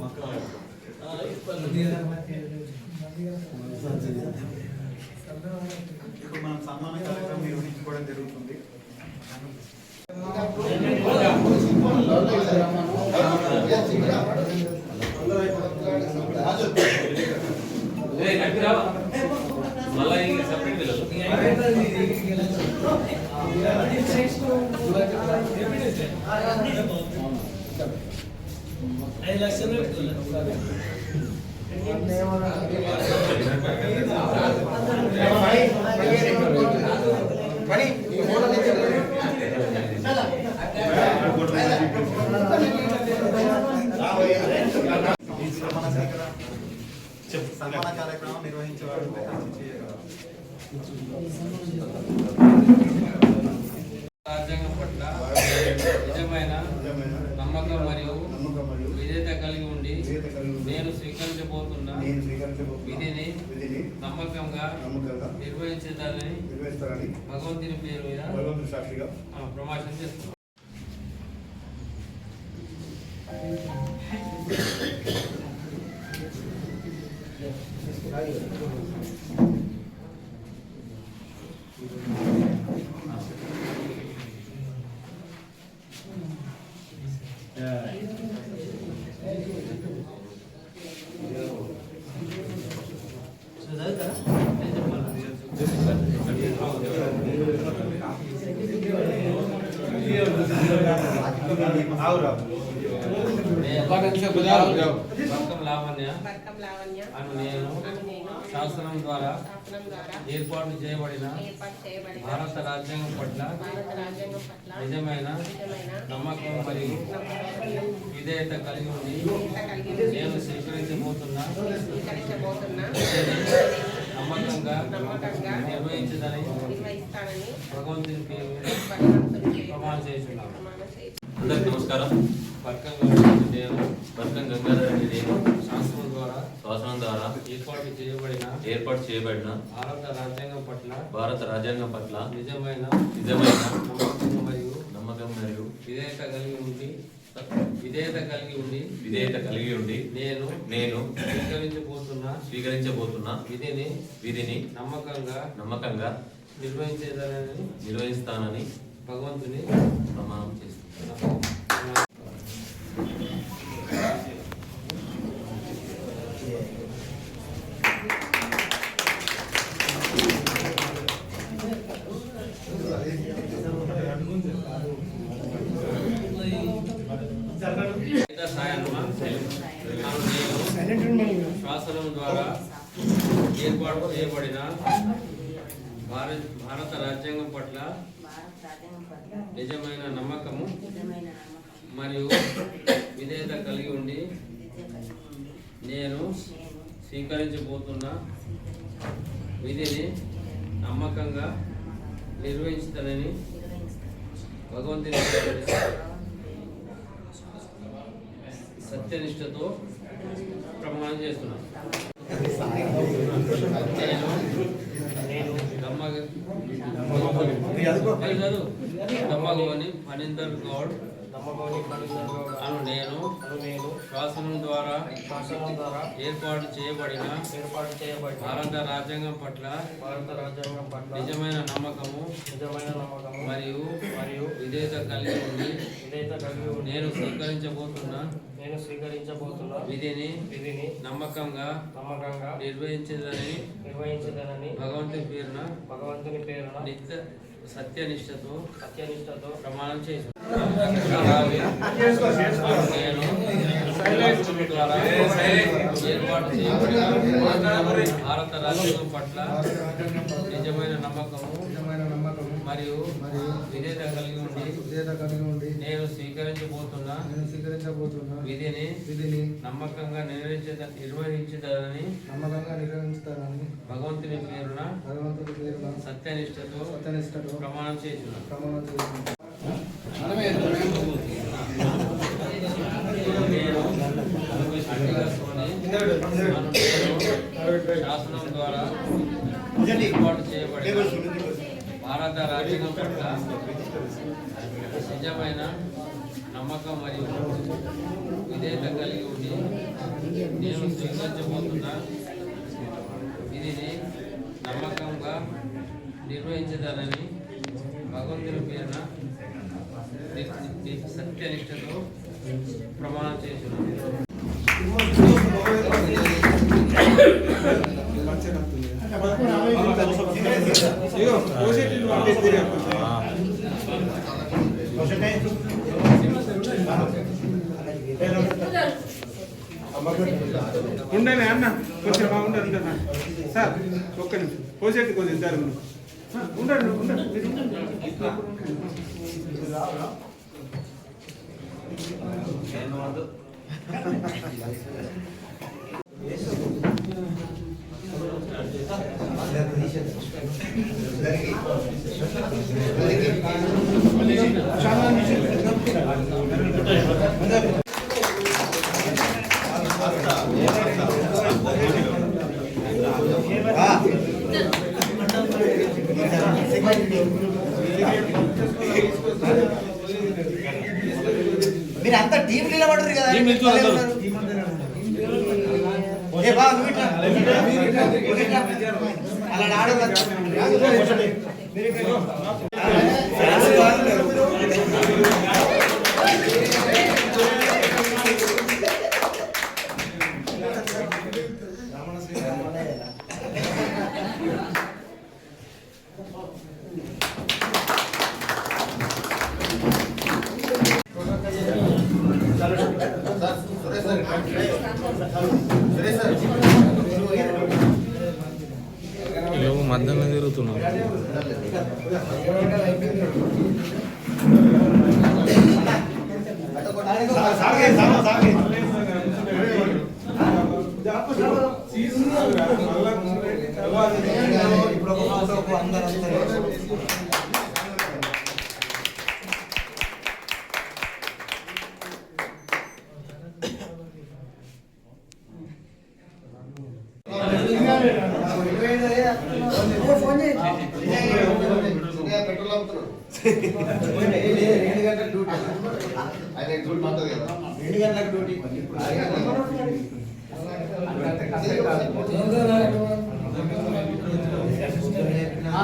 ಮಕ್ಕಳ ఇప్పుడు మనం సన్మాన కార్యక్రమం నిర్వహించుకోవడం జరుగుతుంది. ఐదు లక్షలు ఈ సన్మాన కార్యక్రమం సన్మాన రాజ్యాంగం పట్ల నిజమైన నమ్మకం మరియు విధేయత కలిగి ఉండి నేను స్వీకరించబోతున్న నేను స్వీకరించబోతున్న విధిని నమ్మకంగా నిర్వహించేదాన్ని భగవంతుని పేరు మీద ప్రమాణం చేస్తున్నాను శాసనం ద్వారా ఏర్పాటు చేయబడిన ఏర్పాటు చేయబడిన భారత రాజ్యాంగం పట్ల నిజమైన నమ్మకం మరియు విధేయత కలిగి ఉండి ఉండి నేను స్వీకరించబోతున్న నమ్మకంగా నమ్మకంగా నిర్వహించదని భగవంతుని పేరు ప్రమాణం చేస్తున్నాను. అందరికి నమస్కారం. బతుకం గంగాధర నేను బతుకం గంగాధర్ అని నేను శాసనం ద్వారా శాసనం ద్వారా ఏర్పాటు చేయబడిన ఏర్పాటు చేయబడిన భారత రాజ్యాంగం పట్ల భారత రాజ్యాంగం పట్ల నిజమైన నిజమైన నమ్మకం మరియు నమ్మకం మరియు విధేయత కలిగి ఉండి విధేయత కలిగి ఉండి విధేయత కలిగి ఉండి నేను నేను స్వీకరించబోతున్న స్వీకరించబోతున్న విధిని విధిని నమ్మకంగా నమ్మకంగా నిర్వహించేదానని నిర్వహిస్తానని భగవంతుని ప్రమాణం చేస్తున్నాను ఇతర సాయన్న అను నేను శాసనం ద్వారా ఏర్పాటు చేయబడిన భారత భారత రాజ్యాంగం పట్ల భారత రాజ్యాంగం పట్ల నిజమైన నమ్మకము మరియు విధేయత కలిగి ఉండి నేను నేను స్వీకరించబోతున్న విధిని నమ్మకంగా నిర్వహిస్తానని నిర్వహిస్తాను భగవంతుని సత్యనిష్టతో ప్రమాణం చేస్తున్నాను నేను నమ్మక నమ్మకమని ఫణీందర్ గౌడ్. అను నేను శాసనం ద్వారా శాసనం ద్వారా ఏర్పాటు చేయబడిన ఏర్పాటు చేయబడిన భారత రాజ్యాంగం పట్ల భారత రాజ్యాంగం పట్ల నిజమైన నమ్మకము నిజమైన నమ్మకము మరియు మరియు విధేయత కలిగి ఉండి విధేయత కలిగి ఉండి నేను స్వీకరించబోతున్న నేను స్వీకరించబోతున్న విధిని విధిని నమ్మకంగా నమ్మకంగా నిర్వహించేదని నిర్వహించదనని భగవంతుని పేరున భగవంతుని పేరున నిత్య సత్యనిష్టతో సత్యనిష్టతో ప్రమాణం చేసి భారత రాజ్యాంగం పట్ల నిజమైన నమ్మకము. మరియు మరియు విధేయత కలిగి ఉండి విధేయత కలిగి ఉండి నేను స్వీకరించబోతున్న నేను స్వీకరించబోతున్న విధిని విధిని నమ్మకంగా నిర్వహించ నిర్వహించదని నమ్మకంగా నిర్వహిస్తానని భగవంతుని పేరున భగవంతుడి పేరున సత్యనిష్టతో సత్యనిష్టతో ప్రమాణం చేస్తున్నాను ప్రమాణం అంగీకరించుకొని శాసనం ద్వారా ఏర్పాటు చేయబడిన భారత రాజ్యాంగం పట్ల నిజమైన నమ్మకం మరియు విధేయత కలిగి ఉండి నేను స్వీకరించబోతున్న విధిని నమ్మకంగా నిర్వహించదనని భగవంతుని పేరున సత్యనిష్టతో ప్రమాణం చేస్తున్నాను అన్న కొంచెం బాగుండదు ఉండన్నా సార్ ఒక్క నిమిషం. పోసేట్టు కొంచెం ఇద్దరు ఉండండి ఉండండి. 全然ある。టీం నిలబడరు కదా. ఏ బా నువ్వు ఇట్లా. నువ్వు ఇట్లా. మధ్యలో తిరుగుతున్నాం ఇప్పుడు ఒక ఫోటోకు అందరూ ആ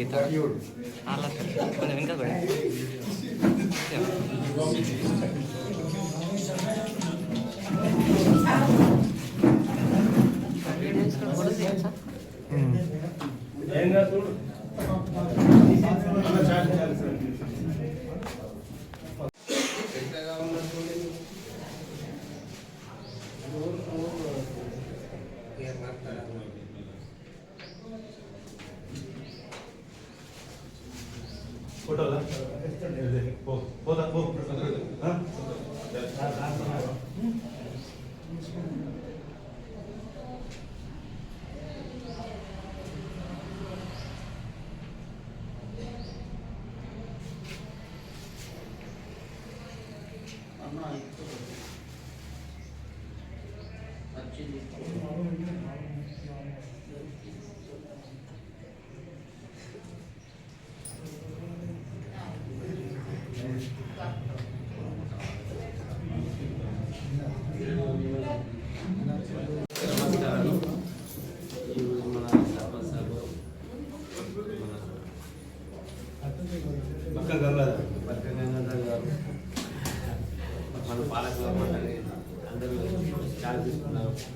ఇంకేం అంతలేదు గీత అలా కొంచెం अच्छी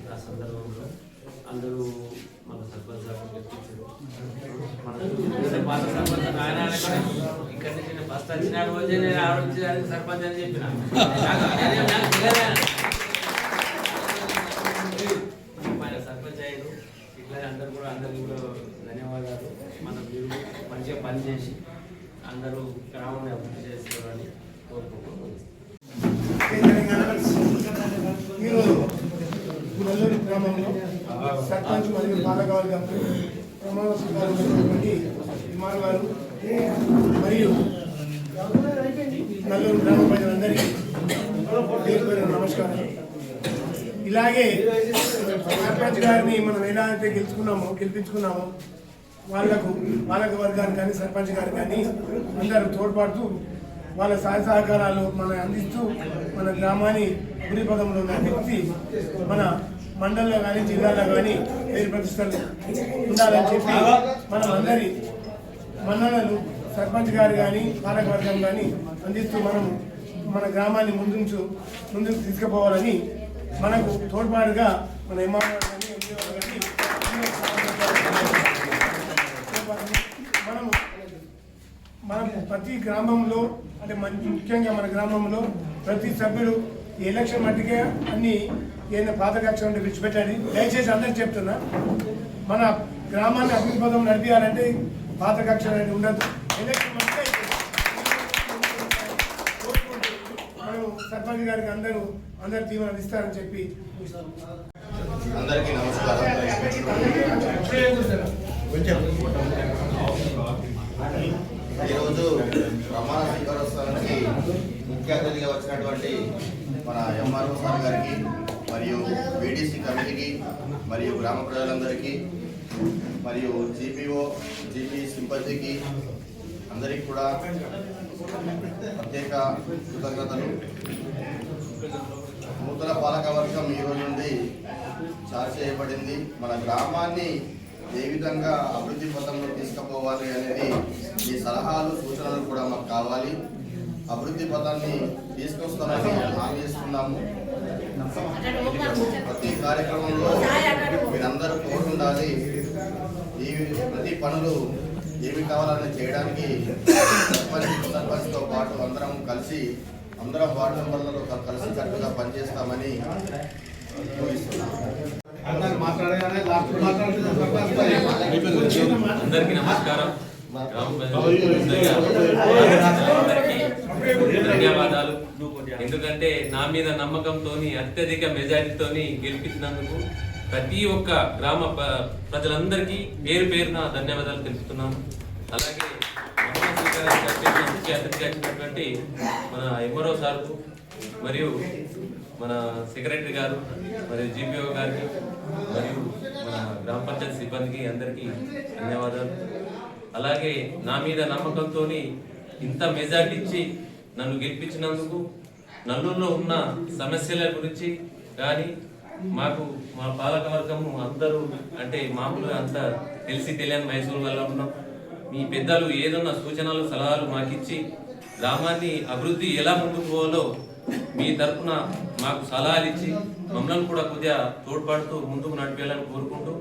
ఆ సందర్భంలో. అందరూ మన సర్పంచ్ మన సర్పంచ్ ఆయన ఇక్కడ నుంచి నేను ఫస్ట్ వచ్చిన రోజే నేను ఆలోచించడానికి సర్పంచ్ అని చెప్పిన. మన సర్పంచ్ అయ్యారు. ఇట్లా అందరూ కూడా అందరికీ కూడా ధన్యవాదాలు. మన మీరు మంచిగా పనిచేసి అందరూ గ్రామాన్ని అభివృద్ధి చేసుకోవాలని కోరుకుంటూ ఈరోజు గ్రామంలో సర్పంచ్ మరియు పాలకవర్గం ప్రమాణ స్వీకారం చేసినటువంటి కుమార్ గారు మరియు నల్లూరు గ్రామ ప్రజలందరికీ నమస్కారం ఇలాగే సర్పంచ్ గారిని మనం ఎలా అయితే గెలుచుకున్నామో గెలిపించుకున్నామో వాళ్ళకు పాలక వర్గానికి కానీ సర్పంచ్ గారు కానీ అందరూ తోడ్పడుతూ వాళ్ళ సహాయ సహకారాలు మన అందిస్తూ మన గ్రామాన్ని అభివృద్ధి పదంలో వ్యక్తి మన మండలంలో కానీ జిల్లాలో కానీ పేరు ప్రతిష్టలు ఉండాలని చెప్పి మనం అందరి మన్ననలు సర్పంచ్ గారు కానీ పాలకవర్గం కానీ అందిస్తూ మనం మన గ్రామాన్ని ముందుంచు ముందుకు తీసుకుపోవాలని మనకు తోడ్పాటుగా మన ఎంఆర్ఓ కానీ ఎంపీఓ కానీ మనము మనం ప్రతి గ్రామంలో అంటే ముఖ్యంగా మన గ్రామంలో ప్రతి సభ్యుడు ఎలక్షన్ మట్టికే అన్ని ఏదైనా పాత కక్ష ఉంటే విడిచిపెట్టండి. దయచేసి అందరికి చెప్తున్నా మన గ్రామాన్ని అభివృద్ధి పదం నడిపించాలంటే పాత కక్ష అనేది ఉండదు. సర్పంచ్ గారికి అందరూ అందరు తీర్మానం ఇస్తారని చెప్పి అందరికీ నమస్కారం. ఈరోజు ప్రమాణ స్వీకారోత్సవానికి ముఖ్య అతిథిగా వచ్చినటువంటి మన ఎంఆర్ఓ సార్ గారికి మరియు బీడీసీ కమిటీకి మరియు గ్రామ ప్రజలందరికీ మరియు జీపీఓ జీపీ సింపతికి అందరికీ కూడా ప్రత్యేక కృతజ్ఞతలు. నూతన పాలక వర్గం ఈ రోజు నుండి చార్జ్ చేయబడింది. మన గ్రామాన్ని ఏ విధంగా అభివృద్ధి పథంలో తీసుకుపోవాలి అనేది మీ సలహాలు సూచనలు కూడా మాకు కావాలి. అభివృద్ధి పథాన్ని తీసుకొస్తామని హామీ చేసుకున్నాము ప్రతి కార్యక్రమంలో మీరందరూ తోడుండాలి ఈ ప్రతి పనులు ఏమి కావాలని చేయడానికి సర్పంచ్ సర్పంచ్తో పాటు అందరం కలిసి అందరం వార్డు మెంబర్లలో కలిసి కట్టుగా పనిచేస్తామని అందరికీ నమస్కారం. గ్రామ ధన్యవాదాలు. ఎందుకంటే నా మీద నమ్మకంతోని అత్యధిక మెజారిటీతో గెలిపించినందుకు ప్రతి ఒక్క గ్రామ ప్రజలందరికీ పేరు పేరున ధన్యవాదాలు తెలుపుతున్నాను. అలాగే ప్రమాణ మన ఎంఆర్ఓ సార్కు మరియు మన సెక్రటరీ గారు మరియు జీపీఓ గారికి మరియు మన గ్రామ పంచాయతీ సిబ్బందికి అందరికీ ధన్యవాదాలు. అలాగే నా మీద నమ్మకంతో ఇంత మెజార్టీ ఇచ్చి నన్ను గెలిపించినందుకు నల్లూరులో ఉన్న సమస్యల గురించి కానీ మాకు మా పాలకవర్గము అందరూ అంటే మామూలుగా అంతా తెలిసి తెలియని మైసూరు వల్ల ఉన్నాం. మీ పెద్దలు ఏదన్నా సూచనలు సలహాలు మాకిచ్చి గ్రామాన్ని అభివృద్ధి ఎలా ముందుకు పోవాలో మీ తరఫున మాకు సలహాలు ఇచ్చి మమ్మల్ని కూడా కొద్దిగా తోడ్పడుతూ ముందుకు నడిపేయాలని కోరుకుంటూ